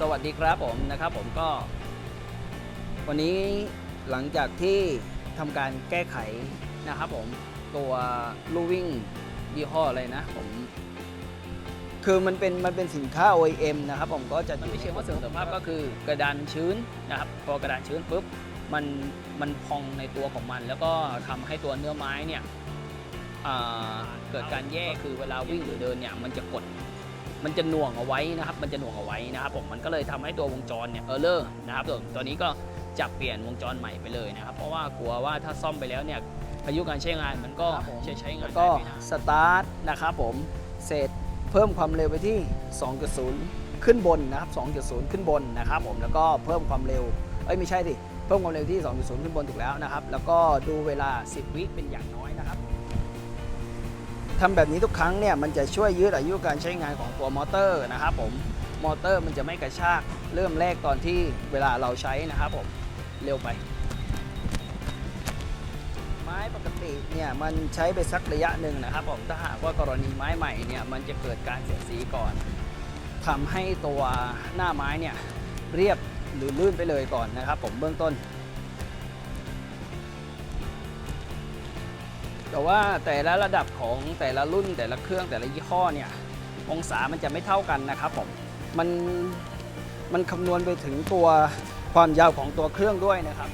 สวัสดีครับผมนะครับผมก็ วันนี้หลังจากที่ทำการแก้ไขนะครับผมตัวลูวิ่งยี่ห้ออะไรนะผม คือมันเป็นมันเป็นสินค้า OEM นะครับผมก็จะมันไม่เชื่อว่าเสริมสภาพก็คือกระดานชื้นนะครับพอกระดานชื้นปุ๊บมันมันพองในตัวของมัน แล้วก็ทำให้ตัวเนื้อไม้เนี่ยเกิดการแย่คือเวลาวิ่งหรือเดินเนี่ยมันจะกด มันจะหน่วงเอาไว้นะครับมันจะหน่วงเอาไว้นะครับผมมันก็เลยทำให้ตัววงจรเนี่ยเออเลอร์นะครับตัวตัวนี้ก็จะเปลี่ยนวงจรใหม่ไปเลยนะครับ เพราะว่ากลัวว่าถ้าซ่อมไปแล้วเนี่ยอายุการใช้งานมันก็ใช้ใช้งานแล้วก็ได้ไม่นานสตาร์ทนะครับผมเสร็จเพิ่มความเร็วไปที่ 2.0 ขึ้นบนนะครับ 2.0 ขึ้นบนนะครับผมแล้วก็เพิ่มความเร็วเอ้ยไม่ใช่สิเพิ่มความเร็วที่ 2.0 ขึ้นบนถูกแล้วนะครับ แล้วก็ดูเวลา 10 วิเป็นอย่างน้อยนะครับ ทำแบบนี้ทุกครั้งเนี่ยมันจะช่วยยืดอายุการใช้งานของตัวมอเตอร์นะครับผมมอเตอร์มันจะไม่กระชากเริ่มแรกตอนที่เวลาเราใช้นะครับผมเร็วไป ไม้ปกติเนี่ยมันใช้ไปสักระยะหนึ่งนะครับผมถ้าหากว่ากรณีไม้ใหม่เนี่ยมันจะเกิดการเสียสีก่อนทำให้ตัวหน้าไม้เนี่ยเรียบหรือลื่นไปเลยก่อนนะครับ ผมเบื้องต้น แต่ว่าแต่ละระดับของแต่ละรุ่นแต่ละเครื่องแต่ละยี่ห้อเนี่ยองศามันจะไม่เท่ากันนะครับผมมันมันคำนวณไปถึงตัวความยาวของตัวเครื่องด้วยนะครับ